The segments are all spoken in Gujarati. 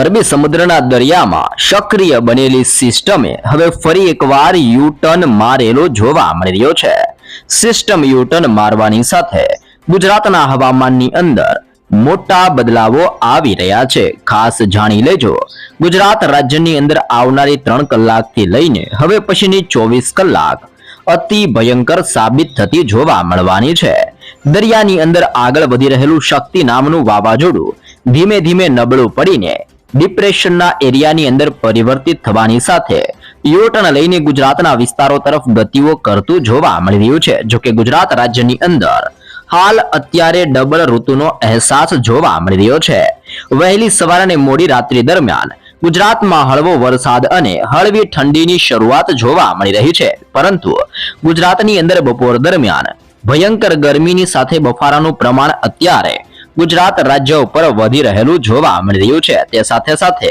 અરબી સમુદ્રના દરિયામાં સક્રિય બનેલી સિસ્ટમે હવે ફરી એકવાર યુટર્ન મારેલો જોવા મળી રહ્યો છે. સિસ્ટમ યુટર્ન મારવાની સાથે ગુજરાતના હવામાનની અંદર મોટા બદલાવો આવી રહ્યા છે. ખાસ જાણી લેજો, ગુજરાત રાજ્યની અંદર આવનારી ત્રણ કલાકથી લઈને હવે પછીની ચોવીસ કલાક અતિ ભયંકર સાબિત થતી જોવા મળવાની છે. દરિયાની અંદર આગળ વધી રહેલું શક્તિ નામનું વાવાઝોડું ધીમે ધીમે નબળું પડીને ડિપ્રેશનના એરિયાની અંદર પરિવર્તિત થવાની સાથે યુટર્ન લઈને ગુજરાતના વિસ્તારો તરફ ગતિઓ કરતું જોવા મળી રહ્યું છે. જોકે ગુજરાત રાજ્યની અંદર હાલ અત્યારે ડબલ ઋતુનો અહેસાસ જોવા મળી રહ્યો છે. વહેલી સવાર અને મોડી રાત્રિ દરમિયાન ગુજરાતમાં હળવો વરસાદ અને હળવી ઠંડીની શરૂઆત જોવા મળી રહી છે. પરંતુ ગુજરાતની અંદર બપોર દરમિયાન ભયંકર ગરમીની સાથે બફારાનું પ્રમાણ અત્યારે ગુજરાત રાજ્ય ઉપર વધી રહેલું જોવા મળી રહ્યું છે. તે સાથે સાથે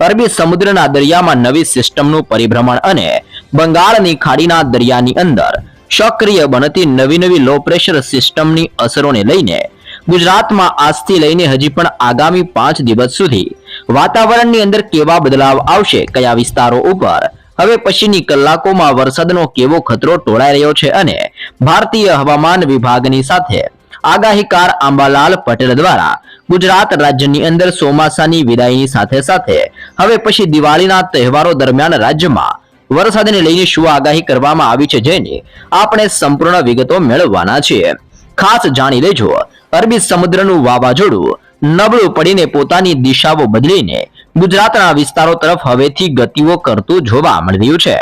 અરબી સમુદ્રના દરિયામાં નવી સિસ્ટમનું પરિભ્રમણ અને બંગાળની ખાડીના દરિયાની અંદર સક્રિય બનતી નવી નવી લો પ્રેશર સિસ્ટમની અસરોને લઈને ગુજરાતમાં આજથી લઈને હજી પણ આગામી પાંચ દિવસ સુધી વાતાવરણની અંદર કેવા બદલાવ આવશે, કયા વિસ્તારો ઉપર? હવે પછીની કલાકોમાં વરસાદનો કેવો ખતરો ટોળાઈ રહ્યો છે અને ભારતીય હવામાન વિભાગની સાથે આગાહીકાર આંબાલાલ પટેલ દ્વારા. ગુજરાત રાજ્યની અંદર ચોમાસાની વિદાયની સાથે સાથે હવે પછી દિવાળીના તહેવારો દરમિયાન રાજ્યમાં વરસાદને લઈને શું આગાહી કરવામાં આવી છે જેની આપણે સંપૂર્ણ વિગતો મેળવવાના છીએ. ખાસ જાણી લેજો, અરબી સમુદ્રનું વાવાઝોડું નબળું પડીને પોતાની દિશાઓ બદલીને ગુજરાતના વિસ્તારો તરફ હવેથી ગતિઓ કરતું જોવા મળી રહ્યું છે.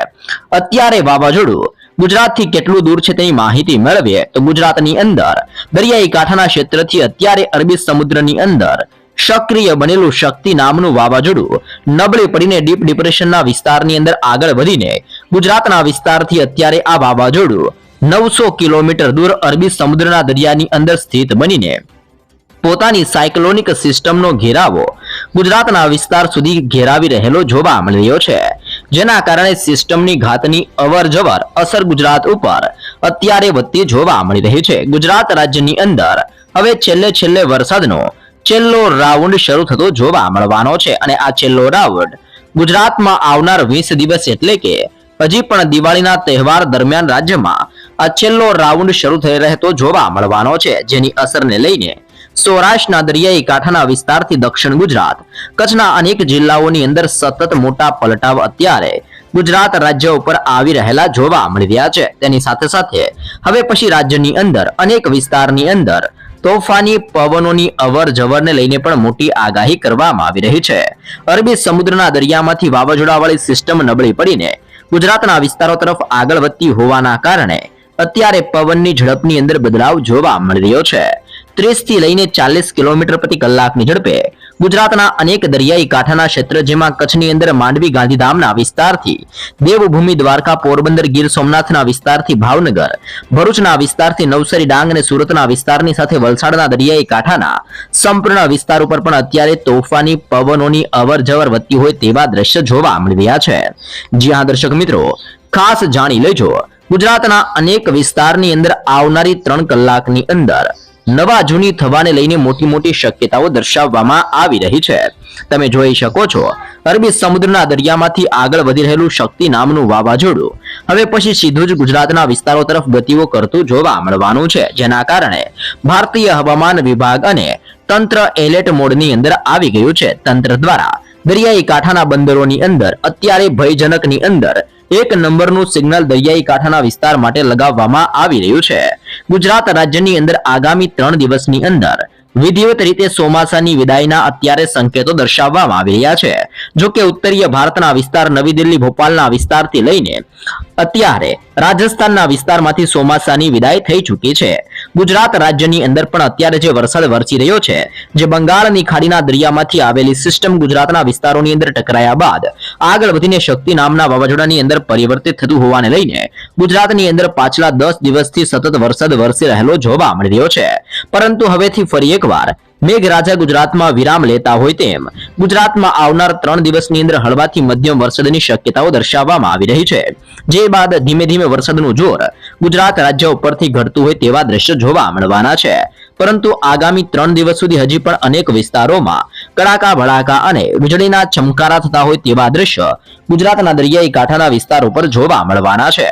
અત્યારે વાવાઝોડું ગુજરાતથી કેટલું દૂર છે તેની માહિતી મેળવીએ તો ગુજરાતની અંદર દરિયાઈ કાંઠાના ક્ષેત્રથી અત્યારે અરબી સમુદ્રની અંદર સક્રિય બનેલું શક્તિ નામનું વાવાઝોડું નબળે પડીને ડીપ ડિપ્રેશનના વિસ્તારની અંદર આગળ વધીને ગુજરાતના વિસ્તારથી અત્યારે આ વાવાઝોડું નવસો કિલોમીટર દૂર અરબી સમુદ્રના દરિયાની અંદર સ્થિત બનીને પોતાની સાયક્લોનિક સિસ્ટમનો ઘેરાવો ગુજરાતના વિસ્તાર સુધી ઘેરાવી રહેલો જોવા મળી રહ્યો છે. જેના કારણે સિસ્ટમની ઘાતની અવર જવર અસર ગુજરાત ઉપર અત્યારે વધતી જોવા મળી રહી છે. ગુજરાત રાજ્યની અંદર હવે છેલ્લે છેલ્લે વરસાદનો છેલ્લો રાઉન્ડ શરૂ થતો જોવા મળવાનો છે અને આ છેલ્લો રાઉન્ડ ગુજરાતમાં આવનાર વીસ દિવસ એટલે કે હજી પણ દિવાળીના તહેવાર દરમિયાન રાજ્યમાં આ છેલ્લો રાઉન્ડ શરૂ થઈ રહેતો જોવા મળવાનો છે, જેની અસરને લઈને સૌરાષ્ટ્રના દરિયાઈ કાંઠાના વિસ્તારથી દક્ષિણ ગુજરાત. કચ્છના અનેક જિલ્લાઓની અંદર સતત મોટા પલટાવ અત્યારે ગુજરાત રાજ્ય ઉપર આવી રહેલા જોવા મળી રહ્યા છે. તેની સાથે સાથે હવે પછી રાજ્યની અંદર અનેક વિસ્તારની અંદર તોફાની પવનોની અવર જવરને લઈને પણ મોટી આગાહી કરવામાં આવી રહી છે. અરબી સમુદ્રના દરિયામાંથી વાવાઝોડાવાળી સિસ્ટમ નબળી પડીને ગુજરાતના વિસ્તારો તરફ આગળ વધતી હોવાના કારણે અત્યારે પવનની ઝડપની અંદર બદલાવ જોવા મળી રહ્યો છે. ત્રીસથી લઈને ચાલીસ કિલોમીટર પ્રતિ કલાકની ઝડપે ગુજરાતના અનેક દરિયાઈ કાંઠાના ક્ષેત્ર જેમાં કચ્છની અંદર માંડવી ગાંધીધામના વિસ્તારથી દેવભૂમિ દ્વારકા પોરબંદર ગીર સોમનાથના વિસ્તારથી ભાવનગર, ભરૂચના વિસ્તારથી નવસારી ડાંગ અને સુરતના વિસ્તારની સાથે વલસાડના દરિયાઈ કાંઠાના સંપૂર્ણ વિસ્તાર ઉપર પણ અત્યારે તોફાની પવનોની અવર જવર વધતી હોય તેવા દ્રશ્ય જોવા મળી રહ્યા છે. જ્યાં દર્શક મિત્રો, ખાસ જાણી લેજો, ગુજરાતના અનેક વિસ્તારની અંદર આવનારી ત્રણ કલાકની અંદર નવા જૂની થવાને લઈને મોટી મોટી શક્યતાઓ દર્શાવવામાં આવી રહી છે. તમે જોઈ શકો છો, અરબી સમુદ્રના દરિયામાંથી આગળ વધી રહેલું શક્તિ નામનું વાવાઝોડું. હવે પછી સીધું જ ગુજરાતના વિસ્તારો તરફ ગતિઓ કરતું જોવા મળવાનું છે, જેના કારણે ભારતીય હવામાન વિભાગ અને તંત્ર એલર્ટ મોડની અંદર આવી ગયું છે. તંત્ર દ્વારા દરિયાઈ કાંઠાના બંદરોની અંદર, અત્યારે ભયજનકની અંદર એક નંબરનું સિગ્નલ દરિયાઈ કાંઠાના વિસ્તાર માટે લગાવવામાં આવી રહ્યું છે. ગુજરાત રાજ્યની અંદર આગામી ત્રણ દિવસની અંદર વિધિવત રીતે ચોમાસાની વિદાયના અત્યારે સંકેતો દર્શાવવામાં આવી રહ્યા છે. જો કે ઉત્તરીય ભારતના વિસ્તાર, નવી દિલ્હી ભોપાલના વિસ્તારથી લઈને અત્યારે રાજસ્થાનના વિસ્તારમાંથી ચોમાસાની વિદાય થઈ ચૂકી છે. ગુજરાત રાજ્યની અંદર પણ અત્યારે જે વરસાદ વરસી રહ્યો છે, જે બંગાળની ખાડીના દરિયામાંથી આવેલી સિસ્ટમ ગુજરાતના વિસ્તારોની અંદર ટકરાયા બાદ આગળ વધીને શક્તિ નામના વાવાઝોડાની અંદર પરિવર્તિત થતું હોવાને લઈને ગુજરાતની અંદર પાછલા દસ દિવસથી સતત વરસાદ વરસી રહેલો જોવા મળી રહ્યો છે. પરંતુ હવેથી ફરી એકવાર મેઘરાજા ગુજરાતમાં વિરામ લેતા હોય તેમ ગુજરાતમાં આવનાર ત્રણ દિવસની અંદર હળવાથી મધ્યમ વરસાદની શક્યતાઓ દર્શાવવામાં આવી રહી છે. જે બાદ ધીમે ધીમે વરસાદનું જોર ગુજરાત રાજ્ય ઉપરથી ઘટતું હોય તેવા દ્રશ્યો જોવા મળવાના છે. પરંતુ આગામી ત્રણ દિવસ સુધી હજી પણ અનેક વિસ્તારોમાં કડાકા, ભડાકા અને વીજળીના ચમકારા થતા હોય તેવા દ્રશ્ય ગુજરાતના દરિયાઈ કાંઠાના વિસ્તાર ઉપર જોવા મળવાના છે.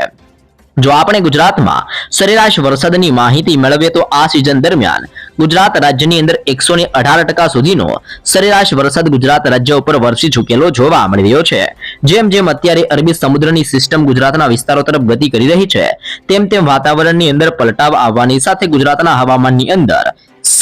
જો આપણે ગુજરાતમાં સરેરાશ વરસાદની માહિતી મેળવીએ તો આ સિઝન દરમિયાન ગુજરાત રાજ્યની અંદર એકસો ને અઢાર ટકા સુધીનો સરેરાશ વરસાદ ગુજરાત રાજ્ય ઉપર વરસી ચૂકેલો જોવા મળી રહ્યો છે. જેમ જેમ અત્યારે અરબી સમુદ્રની સિસ્ટમ ગુજરાતના વિસ્તારો તરફ ગતિ કરી રહી છે, તેમ તેમ વાતાવરણની અંદર પલટાવ આવવાની સાથે ગુજરાતના હવામાનની અંદર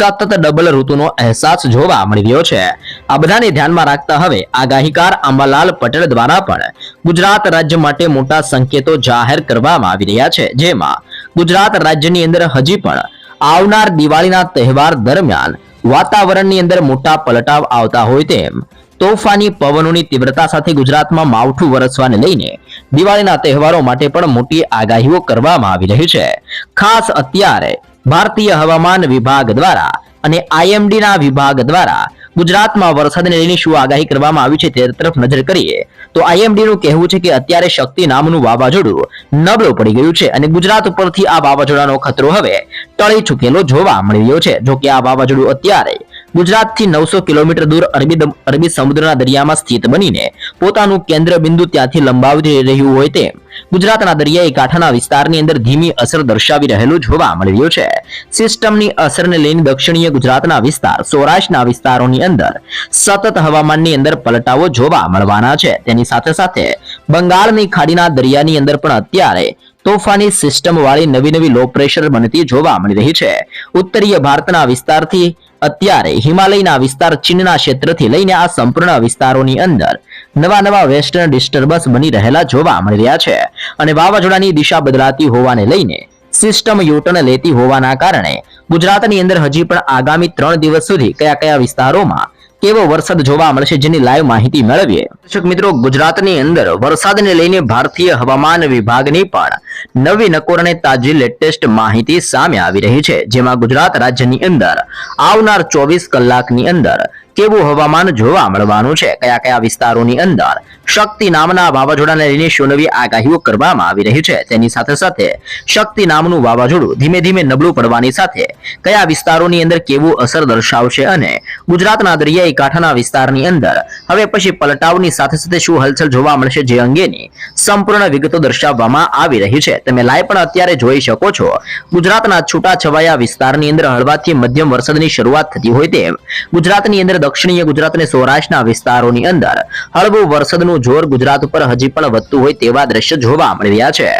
સતત ડબલ ઋતુનો અહેસાસ જોવા મળી રહ્યો છે. આ બધાને ધ્યાનમાં રાખતા હવે આગાહીકાર આંબાલાલ પટેલ દ્વારા પણ ગુજરાત રાજ્ય માટે મોટા સંકેતો જાહેર કરવામાં આવી રહ્યા છે. જેમાં ગુજરાત રાજ્યની અંદર હજી પણ આવનાર દિવાળીના તહેવાર દરમિયાન વાતાવરણની અંદર મોટા પલટાવ આવતા હોય તેમ તોફાની પવનોની તીવ્રતા સાથે ગુજરાતમાં માવઠું વરસવાને લઈને દિવાળીના તહેવારો માટે પણ મોટી આગાહીઓ કરવામાં આવી રહી છે. ખાસ અત્યારે ભારતીય હવામાન વિભાગ દ્વારા અને આઈએમડી ના વિભાગ દ્વારા ગુજરાતમાં વરસાદને લઈને શું આગાહી કરવામાં આવી છે તે તરફ નજર કરીએ, તો આઈએમડી નું કહેવું છે કે અત્યારે શક્તિ નામનું વાવાઝોડું નબળું પડી ગયું છે અને ગુજરાત ઉપરથી આ વાવાઝોડાનો ખતરો હવે ટળી ચૂકેલો જોવા મળી રહ્યો છે. જો કે આ વાવાઝોડું અત્યારે ગુજરાતથી નવસો કિલોમીટર દૂર અરબી અરબી સમુદ્રના દરિયામાં સ્થિત બનીને પોતાનું કેન્દ્ર બિંદુ ત્યાંથી લંબાવી રહ્યું હોય તેમ ગુજરાતના દરિયાઈ કાંઠાના વિસ્તારની અંદર ધીમી અસર દર્શાવી રહેલું જોવા મળી રહ્યું છે. સિસ્ટમની અસરને લઈને દક્ષિણીય ગુજરાતના વિસ્તાર, સૌરાષ્ટ્રના વિસ્તારોની અંદર સતત હવામાનની અંદર પલટાવો જોવા મળવાના છે. તેની સાથે સાથે બંગાળની ખાડીના દરિયાની અંદર પણ અત્યારે તોફાની સિસ્ટમ વાળી નવી નવી લો પ્રેશર બનતી જોવા મળી રહી છે. ઉત્તરીય ભારતના વિસ્તારથી અત્યારે હિમાલયના વિસ્તાર ચીનના ક્ષેત્રથી લઈને આ સંપૂર્ણ વિસ્તારોની અંદર નવા નવા વેસ્ટર્ન ડિસ્ટર્બન્સ બની રહેલા જોવા મળી રહ્યા છે અને વાવાઝોડાની દિશા બદલાતી હોવાને લઈને સિસ્ટમ યુટર્ન લેતી હોવાના કારણે ગુજરાતની અંદર હજી પણ આગામી ત્રણ દિવસ સુધી કયા કયા વિસ્તારોમાં કેવો વરસાદ જોવા મળશે જેની લાઈવ માહિતી મેળવીએ? દર્શક મિત્રો, ગુજરાતની અંદર વરસાદને લઈને ભારતીય હવામાન વિભાગની પણ નવી નકોર અને તાજી લેટેસ્ટ માહિતી સામે આવી રહી છે, જેમાં ગુજરાત રાજ્યની અંદર આવનાર ચોવીસ કલાકની અંદર કેવું હવામાન જોવા મળવાનું છે? કયા કયા વિસ્તારોની અંદર શક્તિ નામના વાવાઝોડાને લઈને શું આગાહીઓ કરવામાં આવી રહી છે? તેની સાથે સાથે શક્તિ નામનું વાવાઝોડું ધીમે ધીમે નબળું પડવાની સાથે કયા વિસ્તારોની અંદર કેવું અસર દર્શાવશે અને ગુજરાતના દરિયાઈ કાંઠાના વિસ્તારની અંદર હવે પછી પલટાવની સાથે સાથે શું હલચલ જોવા મળશે જે અંગેની સંપૂર્ણ વિગતો દર્શાવવામાં આવી રહી છે? તમે લાઈવ પણ અત્યારે જોઈ શકો છો. ગુજરાતના છૂટાછવાયા વિસ્તારની અંદર હળવાથી મધ્યમ વરસાદની શરૂઆત થતી હોય તેમ ગુજરાતની અંદર દક્ષિણીય ગુજરાત અને સૌરાષ્ટ્રના વિસ્તારોની અંદર હળવો વરસાદનું જોર ગુજરાત ઉપર હજી પણ વધતું હોય તેવા દ્રશ્ય જોવા મળી રહ્યા છે.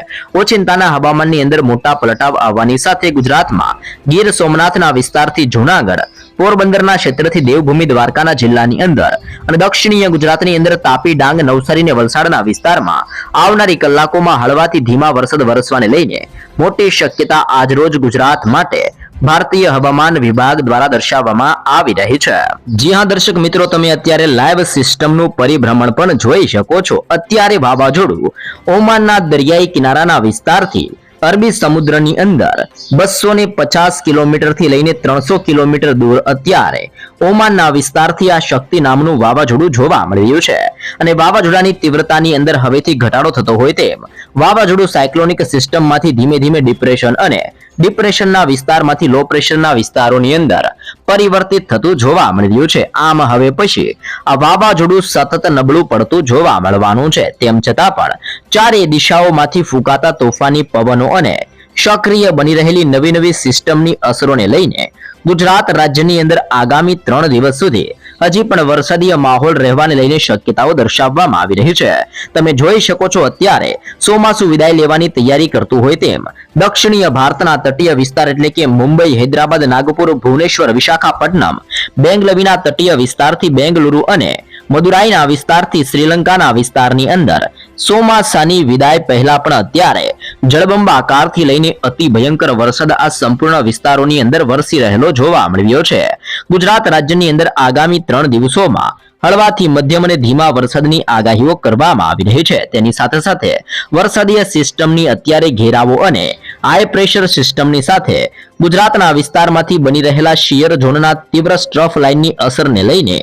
ઓચિંતાના હવામાનની અંદર મોટા પલટાવ આવવાની સાથે ગુજરાતમાં ગીર સોમનાથના વિસ્તારથી જૂનાગઢ, પોરબંદરના ક્ષેત્રથી દેવભૂમિ દ્વારકાના જિલ્લાની અંદર અને દક્ષિણીય ગુજરાતની અંદર તાપી ડાંગ, નવસારી અને વલસાડના વિસ્તારમાં આવનારી કલાકોમાં હળવાથી ધીમા વરસાદ વરસવાને લઈને મોટી શક્યતા આજરોજ ગુજરાત માટે ભારતીય હવામાન વિભાગ દ્વારા દર્શાવવામાં આવી રહી છે. જી હા, દર્શક મિત્રો, તમે અત્યારે લાઈવ સિસ્ટમનું પરિભ્રમણ પણ જોઈ શકો છો. અત્યારે વાવાઝોડું ઓમાનના દરિયાઈ કિનારાના વિસ્તારથી અરબી સમુદ્રની અંદર બસો ને પચાસ કિલોમીટરથી લઈને ત્રણસો કિલોમીટર દૂર અત્યારે ઓમાનના વિસ્તારથી આ શક્તિ નામનું વાવાઝોડું જોવા મળી રહ્યું છે. અને વાવાઝોડાની તીવ્રતાની અંદર હવેથી ઘટાડો થતો હોય તેમ વાવાઝોડું સાયક્લોનિક સિસ્ટમમાંથી ધીમે ધીમે ડિપ્રેશન અને ડિપ્રેશનના વિસ્તારમાંથી લો પ્રેશરના વિસ્તારોની અંદર પરિવર્તિત થતું જોવા મળી રહ્યું છે. આમ હવે પછી આ વાવાઝોડું સતત નબળું પડતું જોવા મળવાનું છે. તેમ છતાં પણ ચારે દિશાઓમાંથી ફૂંકાતા તોફાની પવનો અને સક્રિય બની રહેલી નવી નવી સિસ્ટમની અસરોને લઈને ગુજરાત રાજ્યની અંદર આગામી ત્રણ દિવસ સુધી હજી પણ વરસાદીય માહોલ રહેવાને લઈને શક્યતાઓ દર્શાવવામાં આવી રહી છે. તમે જોઈ શકો છો અત્યારે ચોમાસુ વિદાય લેવાની તૈયારી કરતું હોય તેમ દક્ષિણીય ભારતના તટીય વિસ્તાર એટલે કે મુંબઈ, હૈદરાબાદ, નાગપુર, ભુવનેશ્વર, વિશાખાપટ્ટનમ, બેંગલવીના તટીય વિસ્તારથી બેંગલુરુ અને મદુરાઈના વિસ્તારથી શ્રીલંકાના વિસ્તારની અંદર ચોમાસાની વિદાય પહેલા પણ અત્યારે જળબંબાકારથી લઈને અતિ ભયંકર વરસાદ આ સંપૂર્ણ વિસ્તારોની અંદર વરસી રહેલો જોવા મળ્યો છે. ગુજરાત રાજ્યની અંદર આગામી ત્રણ દિવસોમાં હળવાથી મધ્યમ અને ધીમા વરસાદની આગાહીઓ કરવામાં આવી રહી છે. તેની સાથે સાથે વરસાદીય સિસ્ટમની અત્યારે ઘેરાવો અને હાઈ પ્રેશર સિસ્ટમની સાથે ગુજરાતના વિસ્તારમાંથી બની રહેલા શિયર ઝોનના તીવ્ર સ્ટ્રફ લાઇનની અસરને લઈને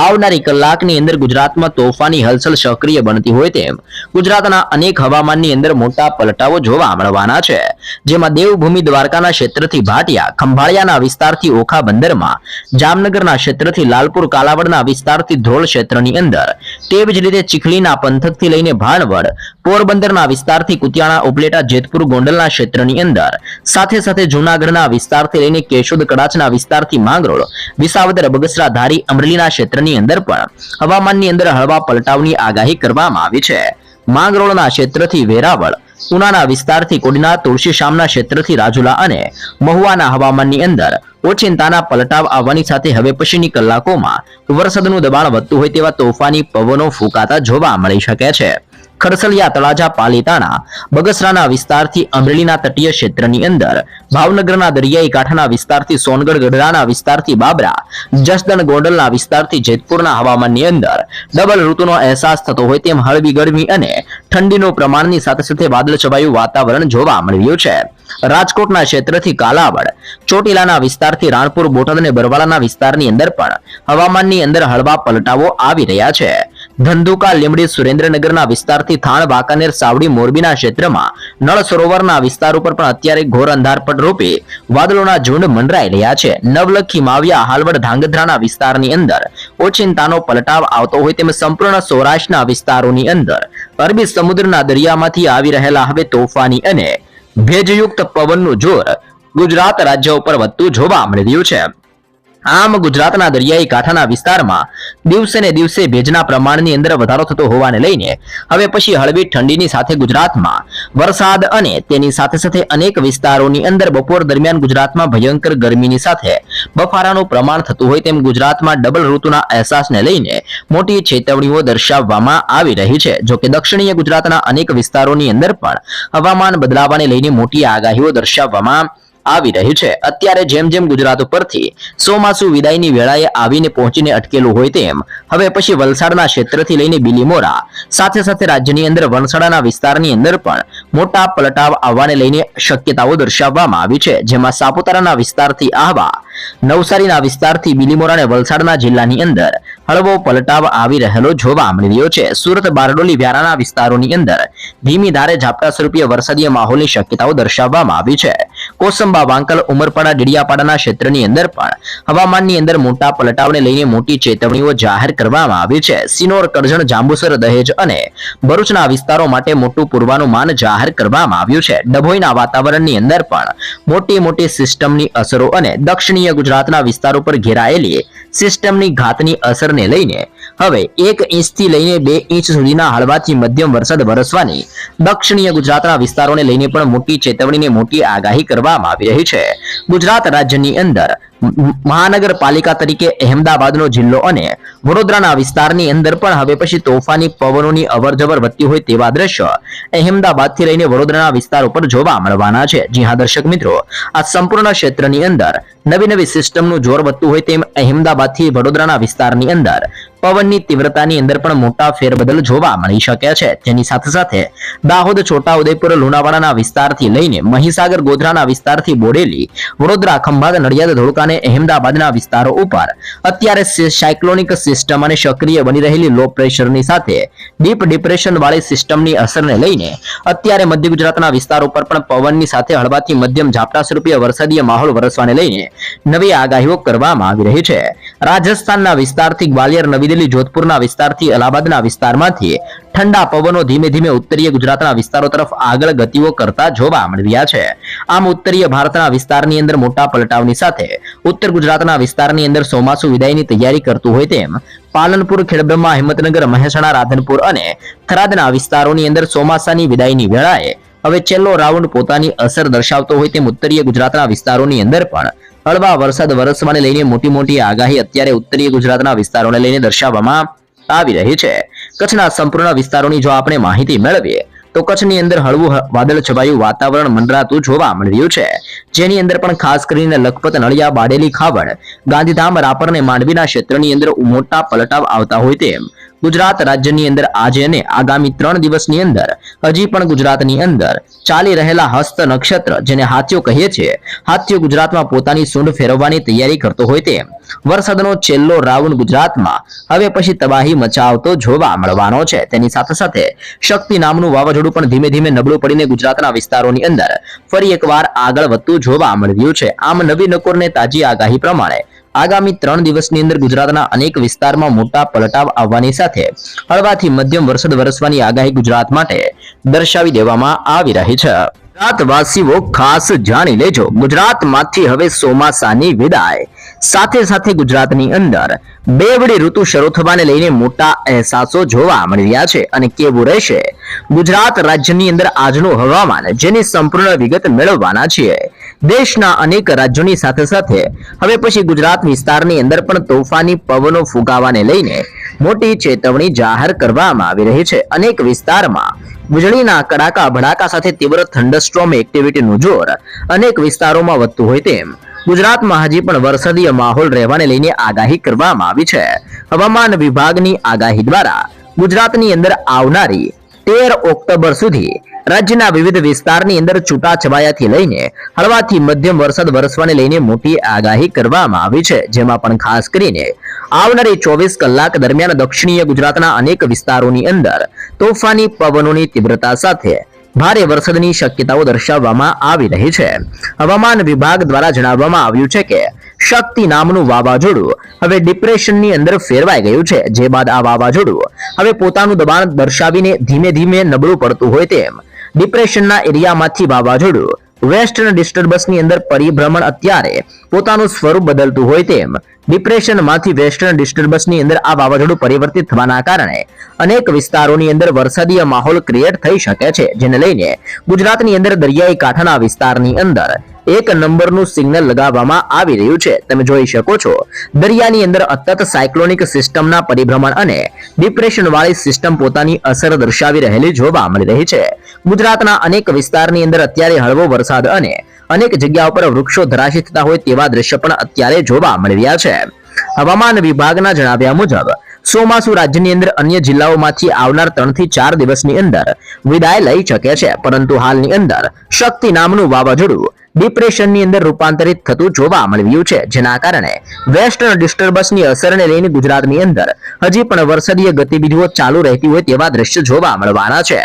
આવનારી કલાકની અંદર ગુજરાતમાં તોફાની હલચલ સક્રિય બનતી હોય તેમ ગુજરાતના અનેક હવામાનની અંદર મોટા પલટાઓ જોવા મળવાના છે. જેમાં દેવભૂમિ દ્વારકાના ક્ષેત્રથી ભાટિયા, ખંભાળિયાના વિસ્તારથી ઓખા બંદરમાં જામનગરના ક્ષેત્રથી લાલપુર, કાલાવડના વિસ્તારથી ધ્રોળ ક્ષેત્રની અંદર તેવી જ રીતે ચીખલીના પંથકથી લઈને ભાણવડ, પોરબંદરના વિસ્તારથી કુતિયાણા, ઉપલેટા, જેતપુર, ગોંડલના ક્ષેત્રની અંદર, સાથે સાથે જૂનાગઢના વિસ્તારથી લઈને કેશોદ કડાચના વિસ્તારથી માંગરોળ, વિસાવદર બગસરા ધારી અમરેલીના ક્ષેત્રની અંદર પણ હવામાનની અંદર હળવા પલટાવની આગાહી કરવામાં આવી છે. માંગરોળના ક્ષેત્રથી વેરાવળ, ઉનાના વિસ્તારથી કોડીના તુલસીશામના ક્ષેત્રથી રાજુલા અને મહુવાના હવામાનની અંદર ઓચિંતાના પલટાવ આવવાની સાથે હવે પછીની કલાકોમાં વરસાદનું દબાણ વધતું હોય તેવા તોફાની પવનો ફૂંકાતા જોવા મળી શકે છે. ખરસલિયા તળાજા પાલીતાણા, બગસરાના વિસ્તારથી અમરેલીના તટીય ક્ષેત્રની અંદર, ભાવનગરના દરિયાઈ કાંઠાના વિસ્તારથી સોનગઢ, ગઢડાના વિસ્તારથી બાબરા, જસદણ ગોંડલના વિસ્તારથી જેતપુરના હવામાનની અંદર, ડબલ ઋતુનો અહેસાસ થતો હોય તેમ હળવી ગરમી અને ઠંડીનું પ્રમાણની સાથે સાથે વાદળ છવાયું વાતાવરણ જોવા મળી રહ્યું છે. રાજકોટના ક્ષેત્રથી કાલાવડ, ચોટીલાના વિસ્તારથી રાણપુર, બોટાદ અને બરવાલાના વિસ્તારની અંદર પણ હવામાનની અંદર હળવા પલટાવો આવી રહ્યા છે. ધંધુકા લીમડી સુરેન્દ્રનગરના વિસ્તારથી થાણ વાંકાનેર, સાવડી, મોરબીના ક્ષેત્રમાં નળ સરોવરના વિસ્તાર ઉપર પણ અત્યારે ઘોર અંધારપટ રૂપે વાદળોના ઝુંડ મંડરાઈ રહ્યા છે. નવલખી, માવિયા, હાલવડ, ધાંગધ્રાના વિસ્તારની અંદર ઓચિંતાનો પલટાવ આવતો હોય તેમ સંપૂર્ણ સૌરાષ્ટ્રના વિસ્તારોની અંદર અરબી સમુદ્રના દરિયામાંથી આવી રહેલા હવે તોફાની અને ભેજયુક્ત પવનનું જોર ગુજરાત રાજ્ય ઉપર વધતું જોવા મળી રહ્યું છે. આમ ગુજરાતના દરિયાઈ કાંઠાના વિસ્તારમાં દિવસે ને દિવસે ભેજના પ્રમાણની અંદર વધારો થતો હોવાને લઈને હવે પછી હળવી ઠંડીની સાથે ગુજરાતમાં વરસાદ અને તેની સાથે સાથે અનેક વિસ્તારોની અંદર બપોર દરમિયાન ગુજરાતમાં ભયંકર ગરમીની સાથે બફારાનું પ્રમાણ થતું હોય તેમ ગુજરાતમાં ડબલ ઋતુના અહેસાસને લઈને મોટી ચેતવણીઓ દર્શાવવામાં આવી રહી છે. જો કે દક્ષિણીય ગુજરાતના અનેક વિસ્તારોની અંદર પણ હવામાન બદલાવાને લઈને મોટી આગાહીઓ દર્શાવવામાં આવી રહી છે. અત્યારે જેમ જેમ ગુજરાત ઉપરથી ચોમાસુ વિદાયની વેળાએ આવીને પહોંચીને અટકેલું હોય તેમ, હવે પછી વલસાડના ક્ષેત્રથી લઈને બિલીમોરા, સાથે સાથે રાજ્યની અંદર વણસાડાના વિસ્તારની અંદર પણ મોટા પલટાવ આવવાને લઈને શક્યતાઓ દર્શાવવામાં આવી છે. જેમાં સાપુતારાના વિસ્તારથી આહવા, નવસારીના વિસ્તારથી બિલીમોરા અને વલસાડના જિલ્લાની અંદર હળવો પલટાવ આવી રહેલો જોવા મળી રહ્યો છે. સુરત, બારડોલી, વ્યારાના વિસ્તારોની અંદર ધીમી ધારે ઝાપટા સ્વરૂપીય વરસાદીય માહોલની શક્યતાઓ દર્શાવવામાં આવી છે. કોસંબા વાંકલ ઉમરપાડા ડીડિયાપાડાના ક્ષેત્રની અંદર પણ હવામાનની અંદર મોટા પલટાવને લઈને મોટી ચેતવણીઓ જાહેર કરવામાં આવી છે. સિનોર, કરજણ, જાંબુસર, દહેજ અને ભરૂચના વિસ્તારો માટે મોટું પૂર્વાનુમાન જાહેર કરવામાં આવ્યું છે. ડભોઈના વાતાવરણની અંદર પણ મોટી મોટી સિસ્ટમની અસરો અને દક્ષિણીય ગુજરાતના વિસ્તારો પર ઘેરાયેલી સિસ્ટમની ઘાતની અસરને લઈને હવે એક ઇંચથી લઈને બે ઇંચ સુધીના હળવાથી મધ્યમ વરસાદ વરસવાની દક્ષિણીય ગુજરાતના વિસ્તારોને લઈને પણ મોટી ચેતવણીને મોટી આગાહી કરવામાં આવી રહી છે. ગુજરાત રાજ્યની અંદર મહાનગરપાલિકા તરીકે અહેમદાબાદનો જિલ્લો અને વડોદરાના વિસ્તારની અંદર પણ હવે પછી તોફાની પવનોની અવરજવર વધતી હોય તેવા દ્રશ્ય અહેમદાબાદથી લઈને વડોદરાના વિસ્તાર ઉપર જોવા મળવાના છે. જી હા, દર્શક મિત્રો, આ સંપૂર્ણ ક્ષેત્રની અંદર નવી નવી સિસ્ટમનું જોર વધતું હોય તેમ અહેમદાબાદથી વડોદરાના વિસ્તારની અંદર પવનની તીવ્રતાની અંદર પણ મોટા ફેરબદલ જોવા મળી શકે છે. જેની સાથે સાથે દાહોદ, છોટાઉદેપુર, લુણાવાડાના વિસ્તારથી લઈને મહીસાગર, ગોધરાના વિસ્તારથી બોડેલી, વડોદરા, ખંભાત, નડિયાદ ધોળકા અને અહેમદાબાદના વિસ્તારો ઉપર. અત્યારે સાયક્લોનિક સિસ્ટમ અને સક્રિય બની રહેલી લો પ્રેશરની સાથે ડીપ ડિપ્રેશન વાળી સિસ્ટમની અસરને લઈને અત્યારે મધ્ય ગુજરાતના વિસ્તારો ઉપર પણ પવનની સાથે હળવાથી મધ્યમ ઝાપટા સ્વરૂપે વરસાદીય માહોલ વરસવાને લઈને નવી આગાહીઓ કરવામાં આવી રહી છે. રાજસ્થાનના વિસ્તારથી ગ્વાલિયર, નવી દિલ્હી, જોધપુરના વિસ્તારથી અલ્હાબાદના વિસ્તારમાંથી ઠંડા પવનો ધીમે ધીમે ઉત્તરીય ગુજરાતના વિસ્તારો તરફ આગળ ગતિઓ કરતા જોવા મળ્યા છે. આમ ઉત્તરીય ભારતના વિસ્તારની અંદર મોટા પલટાવની સાથે ઉત્તર ગુજરાતના વિસ્તારની અંદર ચોમાસુ વિદાયની તૈયારી કરતું હોય તેમ પાલનપુર, ખેડબ્રહ્મા, હિંમતનગર, મહેસાણા, રાધનપુર અને થરાદના વિસ્તારોની અંદર ચોમાસાની વિદાયની વેળાએ હવે છેલ્લો રાઉન્ડ પોતાની અસર દર્શાવતો હોય તેમ ઉત્તરીય ગુજરાતના વિસ્તારોની અંદર પણ હળવા વરસાદ વરસવાને લઈને મોટી મોટી આગાહી અત્યારે ઉત્તરીય ગુજરાતના વિસ્તારોને લઈને દર્શાવવામાં આવી રહી છે. કચ્છના સંપૂર્ણ વિસ્તારોની જો આપણે માહિતી મેળવીએ, તો કચ્છની અંદર હળવું વાદળ છવાયું વાતાવરણ મંડરાતું જોવા મળી રહ્યું છે. જેની અંદર પણ ખાસ કરીને લખપત, નળિયા, બાડેલી ખાવડ ગાંધીધામ, રાપર અને માંડવીના ક્ષેત્રની અંદર મોટા પલટાવ આવતા હોય તેમ. ગુજરાત રાજ્યની અંદર આજે અને આગામી ત્રણ દિવસની અંદર, હજી પણ ગુજરાતની અંદર ચાલી રહેલા હસ્ત નક્ષત્ર જેને હાથીઓ કહીએ છીએ હાથીઓ ગુજરાતમાં પોતાની સૂંઢ ફેરવવાની તૈયારી કરતો હોય તેમ. વરસાદનો છેલ્લો રાઉન્ડ ગુજરાતમાં, હવે પછી તબાહી મચાવતો જોવા મળવાનો છે. તેની સાથે સાથે શક્તિ નામનું વાવાઝોડું પણ ધીમે ધીમે નબળું પડીને ગુજરાતના વિસ્તારોની અંદર ફરી એકવાર આગળ વધતું જોવા મળ્યું છે. આમ નવી નકોરને તાજી આગાહી પ્રમાણે આગામી ત્રણ દિવસની અંદર ગુજરાતના અનેક વિસ્તારમાં મોટા પલટાવ આવવાની સાથે હળવાથી મધ્યમ વરસાદ વરસવાની આગાહી ગુજરાત માટે દર્શાવી દેવામાં આવી રહી છે. ગુજરાતવાસીઓ ખાસ જાણી લેજો. ગુજરાતમાંથી હવે ચોમાસાની વિદાય. સાથે સાથે ગુજરાતની અંદર બેવડી ઋતુ શરૂ થવાને લઈને મોટા અહેસાસો જોવા મળી રહ્યા છે અને કેવું રહેશે? ગુજરાત રાજ્યની અંદર આજનું હવામાન, જેની સંપૂર્ણ વિગત મેળવવાના છીએ. દેશના અનેક રાજ્યોની સાથે સાથે હવે પછી ગુજરાત વિસ્તારની અંદર પણ તોફાની પવનો ફૂંકાવાને લઈને મોટી ચેતવણી જાહેર કરવામાં આવી રહી છે. અનેક વિસ્તારમાં વીજળીના કડાકા ભડાકા સાથે તીવ્ર થંડરસ્ટ્રોમ એક્ટિવિટીનું જોર અનેક વિસ્તારોમાં વધતું હોય તેમ. ગુજરાતમાં હજી પણ વરસાદીય માહોલ રહેવાને લઈને આગાહી કરવામાં આવી છે. હવામાન વિભાગની આગાહી દ્વારા ગુજરાતની અંદર આવનારી તેર ઓક્ટોબર સુધી રાજ્યના વિવિધ વિસ્તારની અંદર છૂટાછવાયાથી લઈને હળવાથી મધ્યમ વરસાદ વરસવાને લઈને મોટી આગાહી કરવામાં આવી છે. જેમાં પણ ખાસ કરીને આવનારી ચોવીસ કલાક દરમિયાન દક્ષિણીય ગુજરાતના અનેક વિસ્તારોની અંદર તોફાની પવનોની તીવ્રતા સાથે ભારે વરસાદની શક્યતાઓ દર્શાવવામાં આવી રહી છે. હવામાન વિભાગ દ્વારા જણાવવામાં આવ્યું છે કે શક્તિ નામનું વાવાઝોડું હવે ડિપ્રેશનની અંદર ફેરવાઈ ગયું છે. જે બાદ આ વાવાઝોડું હવે પોતાનું દબાણ દર્શાવીને ધીમે ધીમે નબળું પડતું હોય તેમ ડિપ્રેશનના એરિયામાંથી વાવાઝોડું વેસ્ટર્ન ડિસ્ટર્બન્સની અંદર પરિભ્રમણ અત્યારે પોતાનું સ્વરૂપ બદલતું હોય તેમ ડિપ્રેશનમાંથી વેસ્ટર્ન ડિસ્ટર્બન્સની અંદર આ વાવાઝોડું પરિવર્તિત થવાના કારણે અનેક વિસ્તારોની અંદર વરસાદીય માહોલ ક્રિએટ થઈ શકે છે, જેને લઈને ગુજરાતની અંદર દરિયાઈ કાંઠાના વિસ્તારની અંદર એક નંબરનું સિગ્નલ લગાવવામાં આવી રહ્યું છે. તમે જોઈ શકો છો, દરિયાની અંદર અતત સાયક્લોનિક સિસ્ટમના પરિભ્રમણ અને ડિપ્રેશન વાળી સિસ્ટમ પોતાની અસર દર્શાવી રહેલી જોવા મળી રહી છે. ગુજરાતના અનેક વિસ્તારની અંદર અત્યારે હળવો વરસાદ અને અનેક જગ્યા ઉપર વૃક્ષો ધરાશી થતા હોય તેવા દ્રશ્ય પણ અત્યારે જોવા મળી રહ્યા છે. હવામાન વિભાગના જણાવ્યા મુજબ, ચોમાસુ રાજ્યની અંદર અન્ય જિલ્લાઓમાંથી આવનાર ત્રણથી ચાર દિવસની અંદર વિદાય લઈ શકે છે. પરંતુ હાલની અંદર શક્તિ નામનું વાવાઝોડું ડિપ્રેશનની અંદર રૂપાંતરિત થતું જોવા મળ્યું છે. જેના કારણે વેસ્ટર્ન ડિસ્ટર્બન્સની અસરને લઈને ગુજરાતની અંદર હજી પણ વરસાદીય ગતિવિધિઓ ચાલુ રહેતી હોય તેવા દ્રશ્ય જોવા મળવાના છે.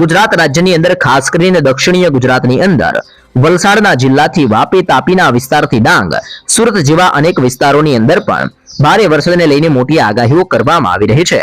ગુજરાત રાજ્યની અંદર ખાસ કરીને દક્ષિણીય ગુજરાતની અંદર વલસાડના જિલ્લાથી વાપી તાપીના વિસ્તારથી ડાંગ, સુરત જેવા અનેક વિસ્તારોની અંદર પણ ભારે વરસાદને લઈને મોટી આગાહીઓ કરવામાં આવી રહી છે.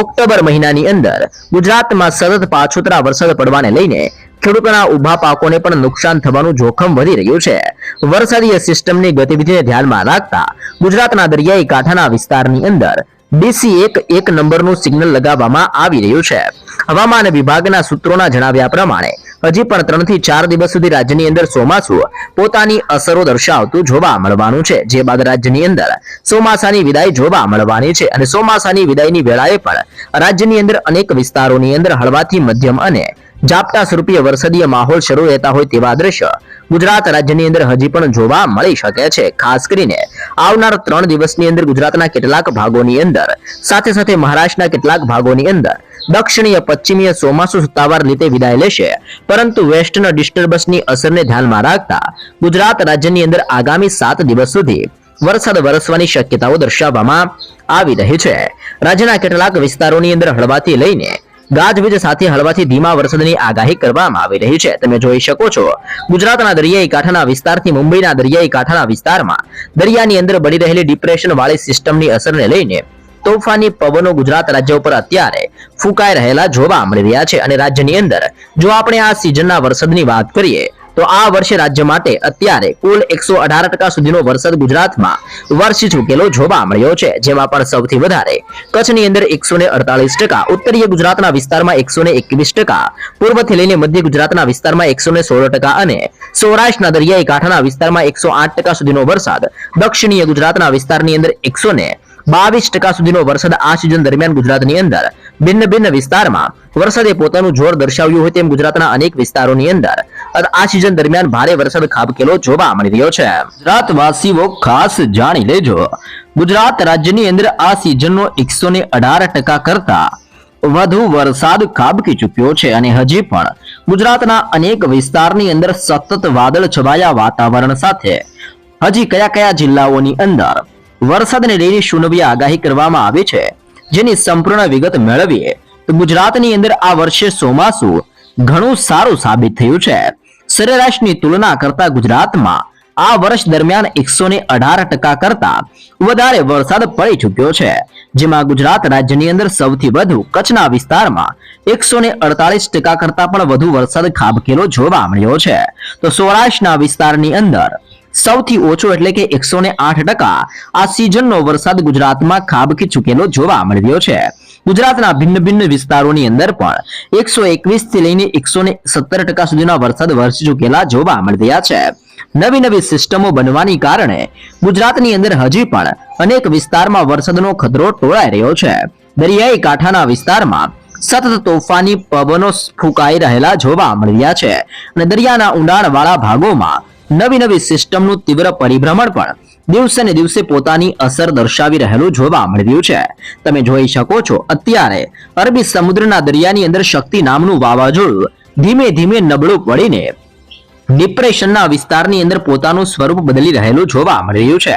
ઓક્ટોબર મહિનાની અંદર ગુજરાતમાં સતત પાછોતરા વરસાદ પડવાને લઈને ખેડૂતોના ઊભા પાકોને પણ નુકસાન થવાનું જોખમ વધી રહ્યું છે. વરસાદીય સિસ્ટમની ગતિવિધિને ધ્યાનમાં રાખતા ગુજરાતના દરિયાઈ કાંઠાના વિસ્તારની અંદર ડીસી એક એક નંબરનું સિગ્નલ લગાવવામાં આવી રહ્યું છે. હવામાન વિભાગના સૂત્રોના જણાવ્યા પ્રમાણે હજી પણ ત્રણથી ચાર દિવસ સુધી રાજ્યની અંદર ચોમાસું પોતાની અસરો દર્શાવતું જોવા મળવાનું છે. જે બાદ રાજ્યની અંદર ચોમાસાની વિદાય જોવા મળવાની છે અને ચોમાસાની વિદાયની વેળાએ પણ રાજ્યની અંદર અનેક વિસ્તારોની અંદર હળવાથી મધ્યમ અને ઝાપટા સ્વરૂપીય વરસાદીય માહોલ શરૂ રહેતા હોય તેવા દ્રશ્ય ગુજરાત રાજ્યની અંદર હજી પણ જોવા મળી શકે છે. ખાસ કરીને આવનાર ત્રણ દિવસની અંદર ગુજરાતના કેટલાક ભાગોની અંદર સાથે સાથે મહારાષ્ટ્રના કેટલાક ભાગોની અંદર દક્ષિણીય, પશ્ચિમીય, ચોમાસુ સત્તાવાર રીતે વિદાય લેશે. પરંતુ વેસ્ટર્ન ડિસ્ટર્બન્સની અસરને ધ્યાનમાં રાખતા ગુજરાત રાજ્યની અંદર આગામી સાત દિવસ સુધી વરસાદ વરસવાની શક્યતાઓ દર્શાવવામાં આવી રહી છે. રાજ્યના કેટલાક વિસ્તારોની અંદર હળવાથી લઈને ગાજવીજ સાથે હળવાથી ધીમા વરસાદની આગાહી કરવામાં આવી રહી છે. તમે જોઈ શકો છો, ગુજરાતના દરિયાઈ કાંઠાના વિસ્તારથી મુંબઈના દરિયાઈ કાંઠાના વિસ્તારમાં દરિયાની અંદર બની રહેલી ડિપ્રેશન વાળી સિસ્ટમની અસરને લઈને તોફાની પવનો ગુજરાત રાજ્ય ઉપર અત્યારે ફૂંકાઈ રહેલા જોવા મળી રહ્યા છે અને રાજ્યની અંદર જો આપણે આ સિઝનના વરસાદની વાત કરીએ, તો આ વર્ષે રાજ્ય માટે અત્યારે કુલ એકસો અઢાર ટકા સુધીનો વરસાદ ગુજરાતમાં વરસી ચૂકેલો જોવા મળ્યો છે, જેમાં પણ સૌથી વધારે કચ્છની અંદર એકસો ને અડતાલીસ ટકા, ઉત્તરીય ગુજરાતના વિસ્તારમાં એકસો ને એકવીસ ટકા, પૂર્વથી લઈને મધ્ય ગુજરાતના વિસ્તારમાં એકસો ને સોળ ટકા અને સૌરાષ્ટ્રના દરિયાઈ કાંઠાના વિસ્તારમાં એકસો આઠ ટકા સુધીનો વરસાદ દક્ષિણીય ગુજરાતના વિસ્તારની અંદર એકસો ને બાવીસ ટકા સુધીનો વરસાદ આ સિઝન દરમિયાન ગુજરાતની અંદર. ભિન્ન ભિન્ન વિસ્તારમાં વરસાદે પોતાનું જોર દર્શાવ્યું હોય તેમ ગુજરાતના અનેક વિસ્તારોની અંદર. આ સિઝન દરમિયાન ભારે વરસાદ ખાબકેલો જોવા મળી રહ્યો છે. ગુજરાતવાસીઓ ખાસ જાણી લેજો. ગુજરાત રાજ્યની અંદર આ સિઝનનો એકસો ને અઢાર ટકા કરતા વધુ વરસાદ ખાબકી ચૂક્યો છે અને હજી પણ ગુજરાતના અનેક વિસ્તારની અંદર સતત વાદળ છવાયા વાતાવરણ સાથે હજી કયા કયા જિલ્લાઓની અંદર વરસાદને લઈને શું આગાહી કરવામાં આવી છે. જેની સંપૂર્ણ વિગત મેળવીએ, તો ગુજરાતની અંદર આ વર્ષે ચોમાસું ઘણું સારું સાબિત થયું છે. સરેરાશની તુલના કરતા ગુજરાતમાં આ વર્ષ દરમિયાન એકસો ને અઢાર ટકા કરતા વધારે વરસાદ પડી ચૂક્યો છે. જેમાં ગુજરાત રાજ્યની અંદર સૌથી વધુ કચ્છના વિસ્તારમાં એકસો ને અડતાલીસ ટકા કરતા પણ વધુ વરસાદ ખાબકેલો જોવા મળ્યો છે. તો સૌરાષ્ટ્રના વિસ્તારની અંદર સૌથી ઓછો એટલે કે એકસો આઠ ટકા. આ સિઝનનો વરસાદ ગુજરાતમાં ખાબકી ચૂકેલો જોવા મળી રહ્યો છે. ગુજરાતના ભિન્ન ભિન્ન વિસ્તારોની અંદર પણ એકસો એકવીસથી લઈને એકસો સત્તર ટકા સુધીના વરસાદ વરસી ચૂકેલા જોવા મળી રહ્યા છે. નવી નવી સિસ્ટમો બનવાની કારણે ગુજરાતની અંદર હજી પણ અનેક વિસ્તારમાં વરસાદનો ખતરો ટોળાઈ રહ્યો છે. દરિયાઈ કાંઠાના વિસ્તારમાં સતત તોફાની પવનો ફૂંકાઈ રહેલા જોવા મળી રહ્યા છે અને દરિયાના ઊંડાણવાળા ભાગોમાં નવી નવી સિસ્ટમનું તીવ્ર પરિભ્રમણ પણ દિવસે ને દિવસે પોતાની અસર દર્શાવી રહેલું જોવા મળ્યું છે. તમે જોઈ શકો છો, અત્યારે અરબી સમુદ્રના દરિયાની અંદર શક્તિ નામનું વાવાઝોડું ધીમે ધીમે નબળું પડીને ડિપ્રેશનના વિસ્તારની અંદર પોતાનું સ્વરૂપ બદલી રહેલું જોવા મળી રહ્યું છે,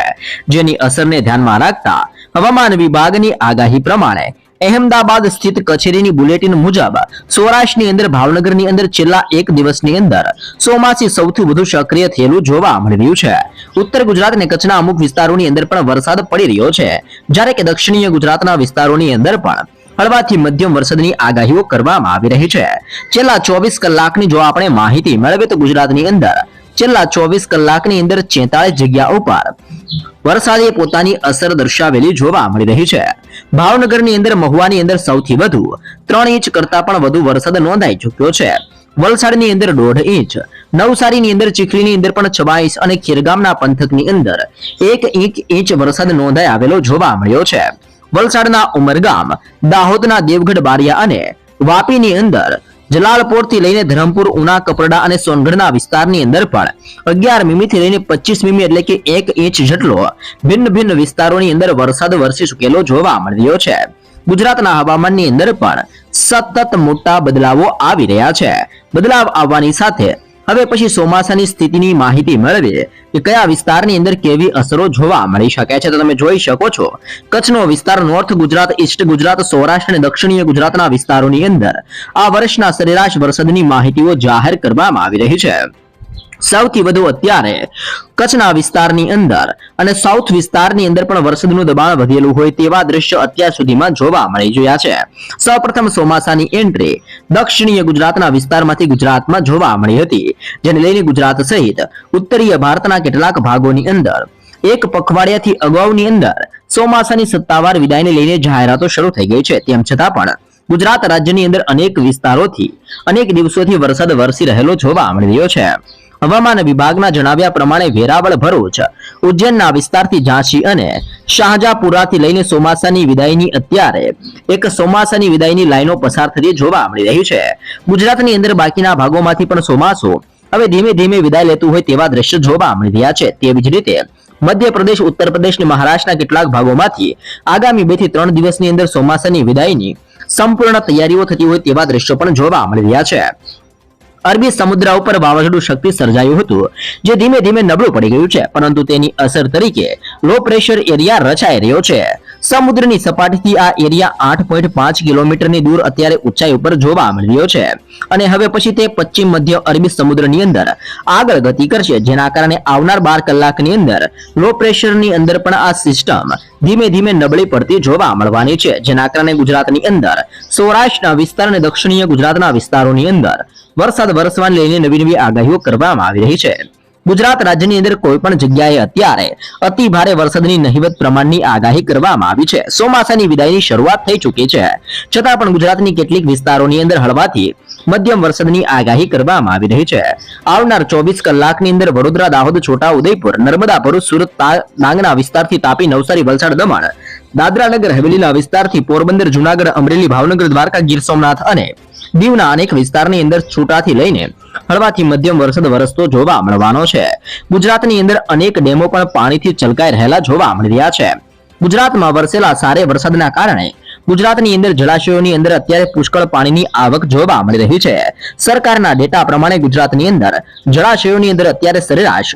જેની અસરને ધ્યાનમાં રાખતા હવામાન વિભાગની આગાહી પ્રમાણે અહેમદાબાદ સ્થિત કચેરીની બુલેટિન મુજબ સૌરાષ્ટ્રની અંદર, ભાવનગરની અંદર છેલ્લા એક દિવસની અંદર ચોમાસી સૌથી વધુ સક્રિય થયેલું જોવા મળી રહ્યું છે. ઉત્તર ગુજરાત અને કચ્છના અમુક વિસ્તારોની અંદર પણ વરસાદ પડી રહ્યો છે. જ્યારે કે દક્ષિણીય ગુજરાતના વિસ્તારોની અંદર પણ હળવાથી મધ્યમ વરસાદની આગાહીઓ કરવામાં આવી રહી છે. છેલ્લા ચોવીસ કલાકની જો આપણે માહિતી મેળવીએ તો ગુજરાતની અંદર છેલ્લા ચોવીસ કલાકની અંદર છેતાળીસ જગ્યા ઉપર વરસાદે પોતાની અસર દર્શાવેલી જોવા મળી રહી છે. ભાવનગરની અંદર મહુવાની અંદર સૌથી વધુ ત્રણ ઇંચ કરતા પણ વધુ વરસાદ નોંધાઈ ચૂક્યો છે. વલસાડની અંદર દોઢ ઇંચ, નવસારીની અંદર ચીખલીની અંદર પણ ઇંચ અને ખેરગામના પંથકની અંદર એક ઇંચ ઇંચ વરસાદ નોંધાઈ આવેલો જોવા મળ્યો છે. વલસાડના ઉમરગામ, દાહોદના દેવગઢ બારિયા અને વાપીની અંદર જલાલપોરથી લઈને ધરમપુર, ઉના, કપરડા અને સોનગઢના વિસ્તારની અંદર પણ અગિયાર મીમીથી લઈને પચીસ મીમી એટલે કે એક ઇંચ જેટલો ભિન્ન ભિન્ન વિસ્તારોની અંદર વરસાદ વરસી ચૂકેલો જોવા મળ્યો છે. ગુજરાતના હવામાનની અંદર પણ સતત મોટા બદલાવો આવી રહ્યા છે. બદલાવ આવવાની સાથે હવે પછી ચોમાસાની સ્થિતિની માહિતી મેળવીએ કે કયા વિસ્તારની અંદર કેવી અસરો જોવા મળી શકે છે. તો તમે જોઈ શકો છો, કચ્છનો વિસ્તાર નોર્થ ગુજરાત ઈસ્ટ ગુજરાત સૌરાષ્ટ્ર અને દક્ષિણીય ગુજરાતના વિસ્તારોની અંદર આ વર્ષના સરેરાશ વરસાદની માહિતીઓ જાહેર કરવામાં આવી રહી છે. સૌથી વધુ અત્યારે કચ્છના વિસ્તારની અંદર અને સાઉથ વિસ્તારની અંદર પણ વરસાદનું દબાણ વધેલું હોય તેવા દ્રશ્યો અત્યાર સુધીમાં જોવા મળી જોયા છે. સૌપ્રથમ ચોમાસાની એન્ટ્રી દક્ષિણીય ગુજરાતના વિસ્તારમાંથી ગુજરાતમાં જોવા મળી હતી, જેને લઈને ગુજરાત સહિત ઉત્તરીય ભારતના કેટલાક ભાગોની અંદર એક પખવાડિયાથી અગાઉની અંદર ચોમાસાની સત્તાવાર વિદાયને લઈને જાહેરાતો શરૂ થઈ ગઈ છે. તેમ છતાં પણ ગુજરાત રાજ્યની અંદર અનેક વિસ્તારોથી અનેક દિવસોથી વરસાદ વરસી રહેલો જોવા મળી રહ્યો છે. હવામાન વિભાગના જણાવ્યા પ્રમાણે વેરાવળ ભરૂચ, ઉજ્જૈનના વિસ્તારથી ઝાંસી અને શાહજાપુરાથી લઈને ચોમાસાની વિદાયની અત્યારે એક ચોમાસાની વિદાયની લાઈનો પસાર થતી જોવા મળી રહી છે. ગુજરાતની અંદર બાકીના ભાગોમાંથી પણ ચોમાસું હવે ધીમે ધીમે વિદાય લેતું હોય તેવા દ્રશ્યો જોવા મળી રહ્યા છે. તેવી જ રીતે મધ્યપ્રદેશ ઉત્તર પ્રદેશ અને મહારાષ્ટ્રના કેટલાક ભાગોમાંથી આગામી બેથી ત્રણ દિવસની અંદર ચોમાસાની વિદાયની સંપૂર્ણ તૈયારીઓ થતી હોય તેવા દ્રશ્યો પણ જોવા મળી રહ્યા છે. અરબી સમુદ્ર ઉપર વાવાઝોડું શક્તિ સર્જાયું હતું, જે ધીમે ધીમે નબળું પડી ગયું છે, પરંતુ તેની અસર તરીકે લો પ્રેશર એરિયા રચાઈ રહ્યો છે. સમુદ્રની સપાટીથી આ એરિયા આઠ પોઈન્ટ પાંચ કિલોમીટરની દૂર અત્યારે ઊંચાઈ ઉપર જોવા મળી રહ્યો છે. અને હવે પછી તે પશ્ચિમ મધ્ય અરબી સમુદ્રની અંદર આગળ ગતિ કરશે, જેના કારણે આવનાર બાર કલાકની અંદર લો પ્રેશરની અંદર પણ આ સિસ્ટમ ધીમે ધીમે નબળી પડતી જોવા મળવાની છે, જેના કારણે ગુજરાતની અંદર સૌરાષ્ટ્રના વિસ્તાર અને દક્ષિણીય ગુજરાતના વિસ્તારોની અંદર વરસાદ વરસવાને લઈને નવી નવી આગાહીઓ કરવામાં આવી રહી છે. ગુજરાત રાજ્યની અંદર કોઈ પણ જગ્યાએ અત્યારે અતિ ભારે વરસાદની નહિવત પ્રમાણની આગાહી કરવામાં આવી છે. ચોમાસાની વિદાયની શરૂઆત થઈ ચૂકી છે. છતાં પણ ગુજરાતની કેટલીક વિસ્તારોની અંદર હળવાથી મધ્યમ વરસાદની આગાહી કરવામાં આવી રહી છે. આવનાર ચોવીસ કલાકની અંદર વડોદરા, દાહોદ, છોટા, ઉદયપુર, નર્મદા, ભરૂચ, સુરત ડાંગના વિસ્તારથી તાપી નવસારી, વલસાડ, દમણ, દાદરા નગર, હવેલીના વિસ્તારથી પોરબંદર, જુનાગઢ, અમરેલી, ભાવનગર, દ્વારકા, ગીર સોમનાથ અને દીવના અનેક વિસ્તારની અંદર છૂટાથી લઈને હળવાથી મધ્યમ વરસાદ વરસતો જોવા મળવાનો છે. ગુજરાતની અંદર અનેક ડેમો પણ પાણીથી છલકાઈ રહેલા જોવા મળી રહ્યા છે. ગુજરાતમાં વરસેલા સારે વરસાદના કારણે ગુજરાતની અંદર જળાશયોની અંદર અત્યારે પુષ્કળ પાણીની આવક જોવા મળી રહી છે. સરકારના ડેટા પ્રમાણે ગુજરાતની અંદર જળાશયોની અંદર અત્યારે સરેરાશ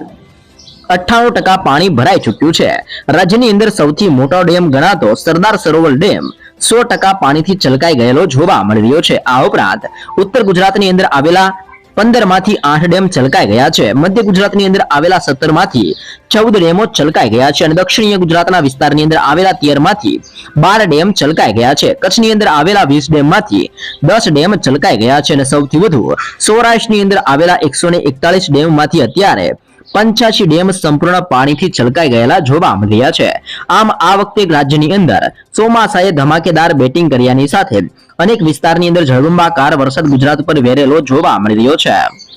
અઠ્ઠાણું ટકા પાણી ભરાઈ ચૂક્યું છે. રાજ્યની અંદર સૌથી મોટો ડેમ ગણાતો સરદાર સરોવર ડેમ સો ટકા પાણીથી છલકાઈ ગયેલો જોવા મળી રહ્યો છે. આ ઉપરાંત ઉત્તર ગુજરાતની અંદર આવેલા પંદરમાંથી આઠ ડેમ છલકાઈ ગયા છે. મધ્ય ગુજરાતની અંદર આવેલા સત્તરમાંથી ચૌદ ડેમો છલકાઈ ગયા છે અને દક્ષિણીય ગુજરાતના વિસ્તારની અંદર આવેલા તેરમાંથી બાર ડેમ છલકાઈ ગયા છે. કચ્છની અંદર આવેલા વીસ ડેમમાંથી દસ ડેમ છલકાઈ ગયા છે અને સૌથી વધુ સૌરાષ્ટ્રની અંદર આવેલા એકસો ને એકતાલીસ ડેમમાંથી અત્યારે પંચ્યાસી ડેમ સંપૂર્ણ પાણીથી છલકાઈ ગયેલા જોવા મળ્યા છે. આમ આ વખતે રાજ્યની અંદર ચોમાસાએ ધમાકેદાર બેટિંગ કર્યાની સાથે અનેક વિસ્તારની અંદર જળબંબાકાર વરસાદ ગુજરાત પર વેરેલો જોવા મળી રહ્યો છે.